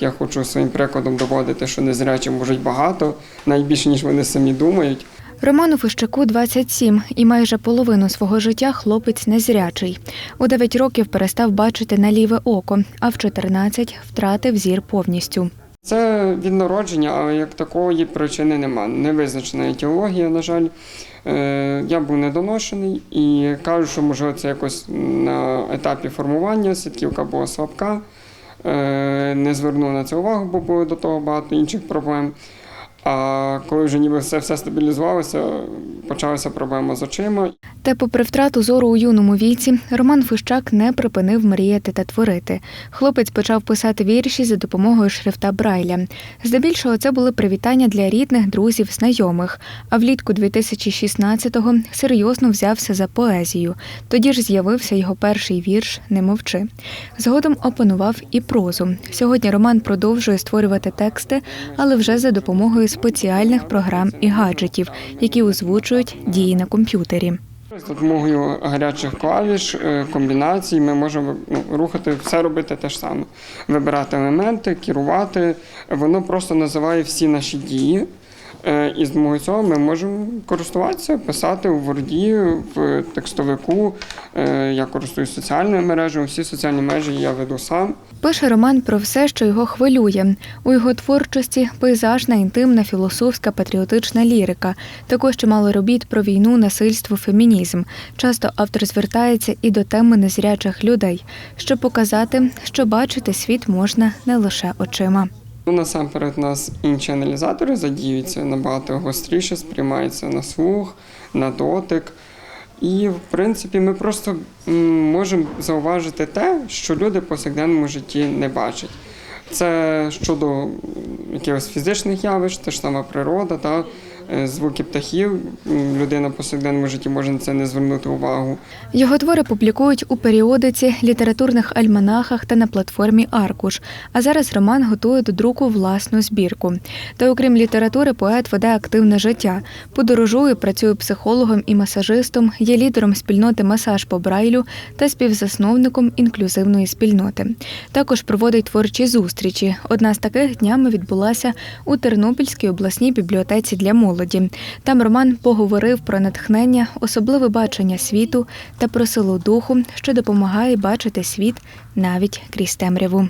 Я хочу своїм прикладом доводити, що незрячі можуть багато, навіть більше, ніж вони самі думають. Роману Фищаку 27, і майже половину свого життя хлопець незрячий. У 9 років перестав бачити на ліве око, а в 14 втратив зір повністю. Це від народження, але як такої причини нема. Не визначена етіологія, на жаль. Е, Я був недоношений і кажу, що можливо це якось на етапі формування сітківка була слабка. Е, Не звернув на це увагу, бо було до того багато інших проблем. А коли вже ніби все, все стабілізувалося, почалася проблема з очима. Та, попри втрату зору у юному віці, Роман Фищак не припинив мріяти та творити. Хлопець почав писати вірші за допомогою шрифта Брайля. Здебільшого це були привітання для рідних, друзів, знайомих. А влітку 2016-го серйозно взявся за поезію. Тоді ж з'явився його перший вірш Не мовчи. Згодом опанував і прозу. Сьогодні Роман продовжує створювати тексти, але вже за допомогою спеціальних програм і гаджетів, які озвучують дії на комп'ютері. З допомогою гарячих клавіш, е, комбінацій ми можемо ну, рухати, все робити те ж саме. Вибирати елементи, керувати. Воно просто називає всі наші дії. Е, І з допомогою цього ми можемо користуватися, писати у Word, в текстовику. Е, Я користуюсь соціальними мережами, всі соціальні мережі я веду сам. Пише роман про все, що його хвилює. У його творчості пейзажна, інтимна, філософська, патріотична лірика. Також чимало робіт про війну, насильство, фемінізм. Часто автор звертається і до теми незрячих людей, щоб показати, що бачити світ можна не лише очима. Ну, насамперед, у нас інші аналізатори задіються набагато гостріше, сприймаються на слух, на дотик. І, в принципі, ми просто можемо зауважити те, що люди в повсякденному житті не бачать. Це щодо якихось фізичних явищ, те ж сама природа, та, звуки птахів. Людина в повсякденному житті може на це не звернути увагу. Його твори публікують у періодиці, літературних альманахах та на платформі Аркуш. А зараз Роман готує до друку власну збірку. Та окрім літератури, поет веде активне життя. Подорожує, працює психологом і масажистом, є лідером спільноти Масаж по Брайлю та співзасновником інклюзивної спільноти. Також проводить творчі зустрічі. Одна з таких днями відбулася у Тернопільській обласній бібліотеці для молоді. Там Роман поговорив про натхнення, особливе бачення світу та про силу духу, що допомагає бачити світ навіть крізь темряву.